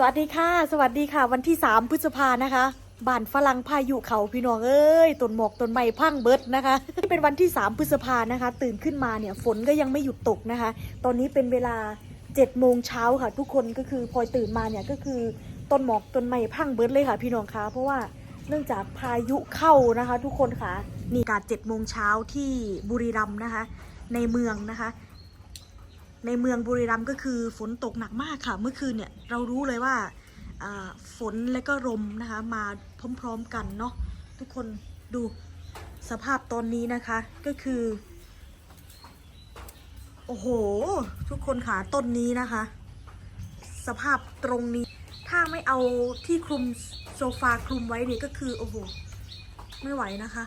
สวัสดีค่ะ สวัสดีค่ะ วันที่ 3 พฤษภานะคะบ้านฝรั่งพายุเขาพี่น้องเอ้ยต้นหมอกต้นไม้พังเบิดนะคะที่เป็นวันที่ 3 พฤษภานะคะ ตื่นขึ้นมาเนี่ยฝนก็ยังไม่หยุดตกนะคะ ตอนนี้เป็นเวลา7โมงเช้าค่ะทุกคนก็คือพอตื่นมาเนี่ยก็คือต้นหมอกต้นไม้พังเบิดเลยค่ะ พี่น้องคะเพราะว่าเนื่องจากพายุเข้านะคะ ทุกคนค่ะนี่อากาศ7โมงเช้าที่บุรีรัมย์นะคะ ในเมืองนะคะ ในเมืองบุรีรัมย์ก็คือฝนตกหนักมากค่ะ เมื่อคืนเนี่ยเรารู้เลยว่าฝนและก็ลมนะคะมาพร้อมๆกันเนาะทุกคนดูสภาพตอนนี้นะคะก็คือ โอ้โห ทุกคนค่ะต้นนี้นะคะ สภาพตรงนี้ ถ้าไม่เอาที่คลุมโซฟาคลุมไว้เนี่ยก็คือ โอ้โห ไม่ไหวนะคะ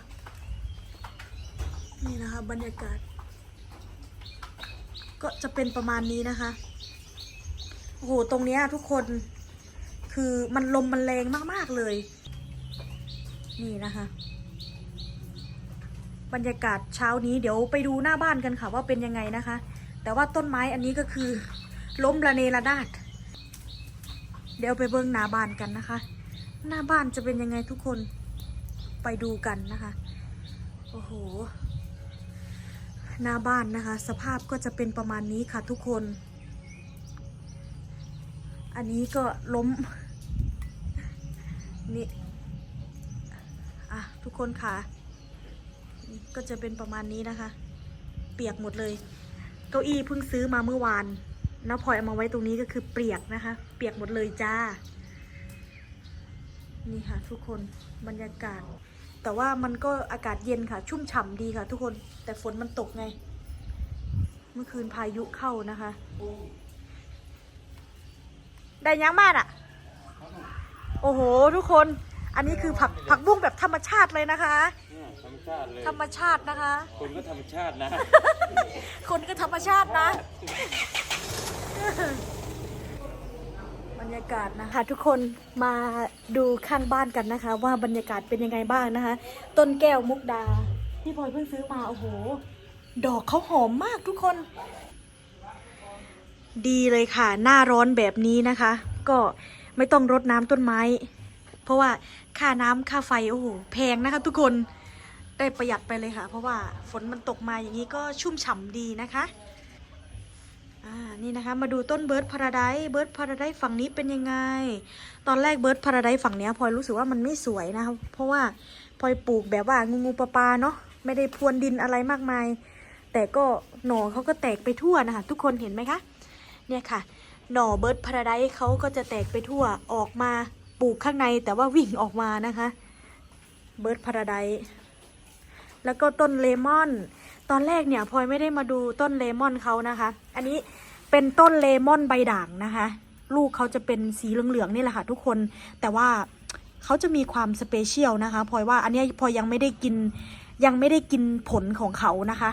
นี่นะคะบรรยากาศ ก็จะเป็นประมาณนี้นะคะโอ้โหตรงเนี้ยทุกคนคือมันลมมันแรงมากๆเลย นี่นะคะ บรรยากาศเช้านี้เดี๋ยวไปดูหน้าบ้านกันค่ะว่าเป็นยังไงนะคะ แต่ว่าต้นไม้อันนี้ก็คือ ล้มระเนระนาดเดี๋ยวไปเบิ้งหน้าบ้านกันนะคะ หน้าบ้านจะเป็นยังไงทุกคนไปดูกันนะคะ โอ้โห หน้าบ้านนะคะ สภาพก็จะเป็นประมาณนี้ค่ะทุกคน อันนี้ก็ล้มนี่อะทุกคนค่ะ ก็จะเป็นประมาณนี้นะคะ เปียกหมดเลย เก้าอี้เพิ่งซื้อมาเมื่อวานน้าพลอยเอามาไว้ตรงนี้ก็คือเปียกนะคะ เปียกหมดเลยจ้า นี่ค่ะทุกคนบรรยากาศ แต่ว่ามันก็อากาศเย็นค่ะ ชุ่มฉ่ำดีค่ะ ทุกคนแต่ฝนมันตกไง เมื่อคืนพายุเข้านะคะ ได้ยังมากอะ โอ้โห ทุกคน อันนี้คือผักผักบุ้งแบบธรรมชาติเลยนะคะเนี่ยธรรมชาติเลย ธรรมชาตินะคะ คนก็ธรรมชาตินะ คนก็ธรรมชาตินะ บรรยากาศนะคะทุกคนมาดูข้างบ้านกันนะคะ ว่าบรรยากาศเป็นยังไงบ้างนะคะ ต้นแก้วมุกดาที่พลอยเพิ่งซื้อมาโอ้โห ดอกเขาหอมมากทุกคน ดีเลยค่ะ หน้าร้อนแบบนี้นะคะ ก็ไม่ต้องรดน้ำต้นไม้ เพราะว่าค่าน้ำค่าไฟโอ้โหแพงนะคะทุกคนได้ประหยัดไปเลยค่ะ เพราะว่าฝนมันตกมาอย่างนี้ก็ชุ่มฉ่ำดีนะคะ นี่นะคะ มาดูต้นเบิร์ดพาราไดเบิร์ดพาราไดฝั่งนี้เป็นยังไง ตอนแรกเบิร์ดพาราไดฝั่งเนี้ยพลอยรู้สึกว่ามันไม่สวยนะคะเพราะว่าพลอยปลูกแบบว่างูงูปลาปลาเนาะไม่ได้พรวนดินอะไรมากมาย แต่ก็หน่อเขาก็แตกไปทั่วนะคะ ทุกคนเห็นไหมคะ เนี่ยค่ะ หน่อเบิร์ดพาราไดเขาก็จะแตกไปทั่วออกมาปลูกข้างในแต่ว่าวิ่งออกมานะคะเบิร์ดพาราไดแล้วก็ต้นเลมอน ตอนแรกเนี่ยพลอยไม่ได้มาดูต้นเลมอนเขานะคะ อันนี้เป็นต้นเลมอนใบด่างนะคะ ลูกเขาจะเป็นสีเหลืองๆนี่แหละค่ะทุกคน แต่ว่าเขาจะมีความสเปเชียลนะคะพลอยว่าอันนี้พลอยยังไม่ได้กินยังไม่ได้กินผลของเขานะคะ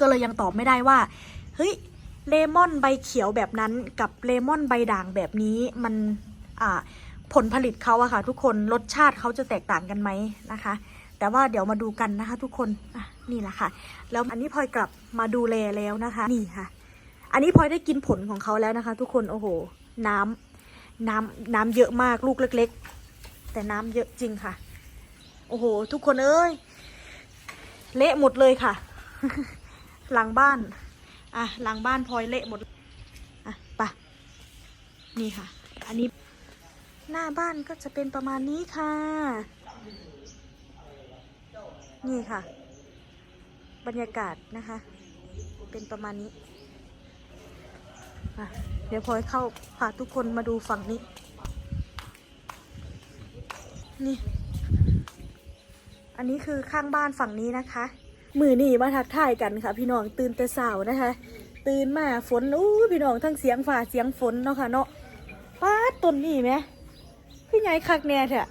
ก็เลยยังตอบไม่ได้ว่าเฮ้ยเลมอนใบเขียวแบบนั้นกับเลมอนใบด่างแบบนี้มันอ่าผลผลิตเขาอะค่ะ ทุกคนรสชาติเขาจะแตกต่างกันไหมนะคะ แต่ว่าเดี๋ยวมาดูกันนะคะ ทุกคนอะ นี่แหละค่ะ แล้วอันนี้พลอยกลับมาดูแลแล้วนะคะ นี่ค่ะ อันนี้พลอยได้กินผลของเขาแล้วนะคะ ทุกคนโอ้โห น้ำน้ำน้ำเยอะมากลูกเล็ก ๆ แต่น้ำเยอะจริงค่ะ โอ้โห ทุกคนเอ้ยเละหมดเลยค่ะ หลังบ้าน อะหลังบ้านพลอยเละหมดอะไปะนี่ค่ะ อันนี้หน้าบ้านก็จะเป็นประมาณนี้ค่ะ นี่ค่ะ บรรยากาศนะคะ เป็นประมาณนี้ เดี๋ยวพลอยเข้าพาทุกคนมาดูฝั่งนี้ นี่ อันนี้คือข้างบ้านฝั่งนี้นะคะ มือนี่มาทักทายกันค่ะ พี่น้องตื่นแต่เช้านะคะ ตื่นมาฝนอู้พี่น้องทั้งเสียงฝ่าเสียงฝนเนาะค่ะเนาะป้าต้นนี่ไหมพี่ใหญ่คักแน่แท้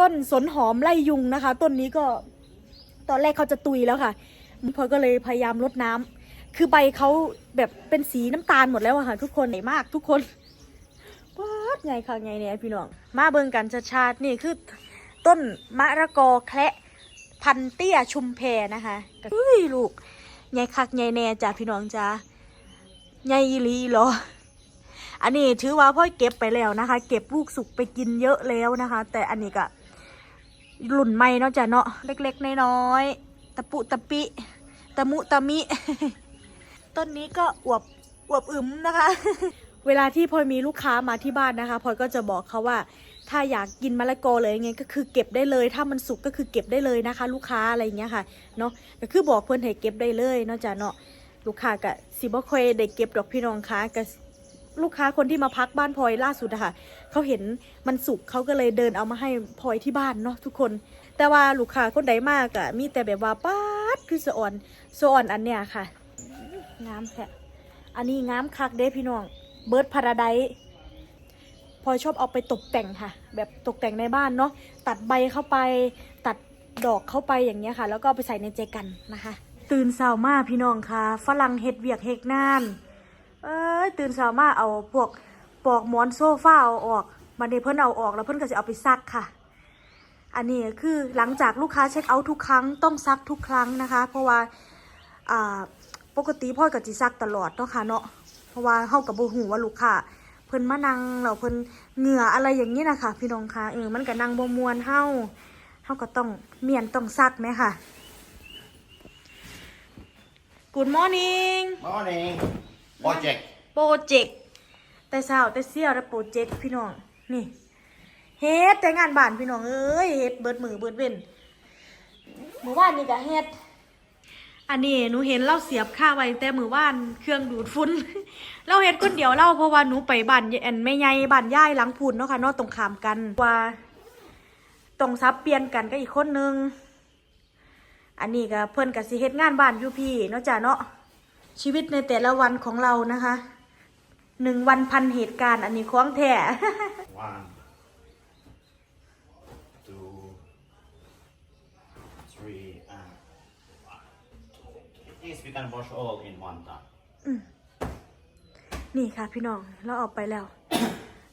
ต้นสนหอมไล่ยุงนะคะ ต้นนี้ก็ ตอนแรกเขาจะตุยแล้วค่ะพลอยก็เลยพยายามลดน้ำคือใบเขาแบบเป็นสีน้ำตาลหมดแล้วอะค่ะ ทุกคนใหญ่มากทุกคนป้าดใหญ่คักใหญ่เนี่ยพี่น้อง มาเบิ่งกันชาติๆนี่คือต้นมะระกอแคระพันเตี้ยชุมแพนะคะเฮ้ยลูกใหญ่คักใหญ่แน่จ้ะพี่น้องจ้าใหญ่อีลีอีหรอ อันนี้ถือว่าพ่อเก็บไปแล้วนะคะ เก็บลูกสุกไปกินเยอะแล้วนะคะ แต่อันนี้ก็ รุ่นใหม่เนาะจ้ะเนาะเล็กๆน้อยๆตะปุตะปิตะมุตะมิ ต้นนี้ก็อวบอวบอึมนะคะ เวลาที่พลอยมีลูกค้ามาที่บ้านนะคะพลอยก็จะบอกเขาว่า ถ้าอยากกินมะละกอเลยไงก็คือเก็บได้เลย ถ้ามันสุกก็คือเก็บได้เลยนะคะ ลูกค้าอะไรอย่างเงี้ยค่ะเนาะก็คือบอกเพื่อนให้เก็บได้เลยเนาะจ้ะเนาะลูกค้าก็สิบ่ค่อยได้เก็บดอกพี่น้องค้าก็ ลูกค้าคนที่มาพักบ้านพลอยล่าสุดอะค่ะเขาเห็นมันสุกเขาก็เลยเดินเอามาให้พลอยที่บ้านเนาะทุกคน แต่ว่าลูกค้าคนใดมากอะมีแต่แบบว่าป๊าดคือสะอ่อนสะอ่อนอันเนี้ยค่ะงามแค่อันนี้งามคักเด้พี่น้องเบิร์ดพาราไดพลอยชอบเอาไปตกแต่งค่ะ แบบตกแต่งในบ้านเนาะตัดใบเข้าไปตัดดอกเข้าไปอย่างเงี้ยค่ะ แล้วก็ไปใส่ในเจกันนะคะ ตื่นเช้ามาพี่น้องค่ะฝรั่งเฮ็ดเวียกเฮ็ดงาน เอ้ยตื่นเช้ามาเอาพวกปลอกหมอนโซฟาเอาออกมาเดเพิ่นเอาออกแล้วเพิ่นก็จะเอาไปซักค่ะ อันนี้คือหลังจากลูกค้าเช็คเอาท์ทุกครั้งต้องซักทุกครั้งนะคะ เพราะว่าอ่าปกติพ่อกับจิซักตลอดเนาะค่ะเนาะเพราะว่าเฮากับบ่ฮู้ว่าลูกค้าเพิ่นมานั่งแล้วเพิ่นเหงื่ออะไรอย่างนี้นะคะพี่น้องคะเออมันก็นั่งบมวนเฮาเฮาก็ต้องเมียนต้องซักไหมค่ะ Good morning Morning. Project. โปรเจกต์แต่เช้าแต่เสี้ยวแล้วโปรเจกต์พี่น้องนี่เฮ็ดแต่งานบ้านพี่น้องเอ้ยเฮ็ดเบิดมือเบิดเว้นมื่อวานนี่ก็เฮ็ดอันนี้หนูเห็นเราเสียบค่าไว้แต่มือว่านเครื่องดูดฝุ่นเราเฮ็ดคนเดียวเล่าเพราะว่าหนูไปบ้านอันแม่ใหญ่บ้านย่ายหลังพูนเนาะค่ะเนาะตรงขามกันว่าตรงซับเปลี่ยนกันก็อีกคนนึง อันนี้ก็เพิ่นก็สิเฮ็ดงานบ้านอยู่พี่เนาะจ้ะเนาะ ชีวิตในแต่ละวันของเรานะคะหนึ่งวันพันเหตุการณ์ อันนี้คล้องแท้ One, two, three, and one. This we can wash all in one time. นี่ค่ะพี่น้องเราเออกไปแล้ว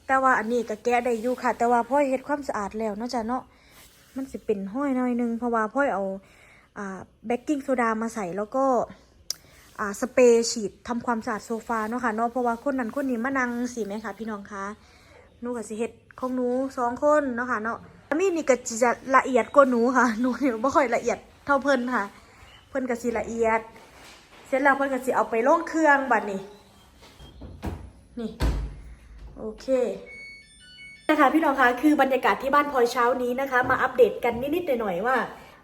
แต่ว่าอันนี้ก็แกะได้อยู่ค่ะ แต่ว่าพ่อยเฮ็ดความสะอาดแล้วเนาะจ้ะเนาะมันสิเป็นห้อยหน่อยหนึงเพราะว่าพ่อยเอาอ่าเบกกิ้งโซดามาใส่แล้วก็อ่า สเปรย์ฉีดทำความสะอาดโซฟาเนาะค่ะเนาะเพราะว่าคนนั้นคนนี้มานั่งสิแม่ค่ะ พี่น้องคะหนูก็สิเฮ็ดของหนูสองคนเนาะค่ะเนาะมีนี่ก็จะละเอียดกว่าหนูค่ะหนูนี่บ่ค่อยละเอียดเท่าเพิ่นค่ะ เพิ่นก็สิละเอียด เสร็จแล้วเพิ่นก็สิเอาไปลงเครื่องบัดนี้นี่โอเคนะคะพี่น้องคะคือบรรยากาศที่บ้านพลอยเช้านี้นะคะ มาอัปเดตกันนิดๆหน่อยๆว่า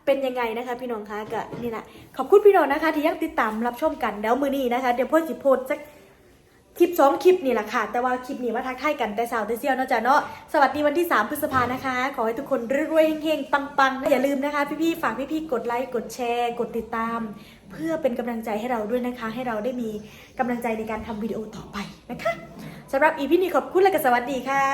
เป็นยังไงนะคะ พี่น้องคะก็นี่แหละขอบคุณพี่น้องนะคะ ที่ยังติดตามรับชมกันเดี๋ยวมือนี้นะคะ เดี๋ยวพ่อจิโพสสักคลิปสองคลิปนี่แหละค่ะ แต่ว่าคลิปนี้มาทักทายกันแต่สาวแต่เซียวเนาะจ๊ะเนาะสวัสดีวันที่ 3 พฤษภานะคะ ขอให้ทุกคนรวยๆเฮงๆ ปังๆ อย่าลืมนะคะ พี่ๆ ฝากพี่ๆ กดไลค์ กดแชร์ กดติดตาม เพื่อเป็นกำลังใจให้เราด้วยนะคะ ให้เราได้มีกำลังใจในการทำวิดีโอต่อไปนะคะสำหรับอีพีนี้ขอบคุณและก็สวัสดีค่ะ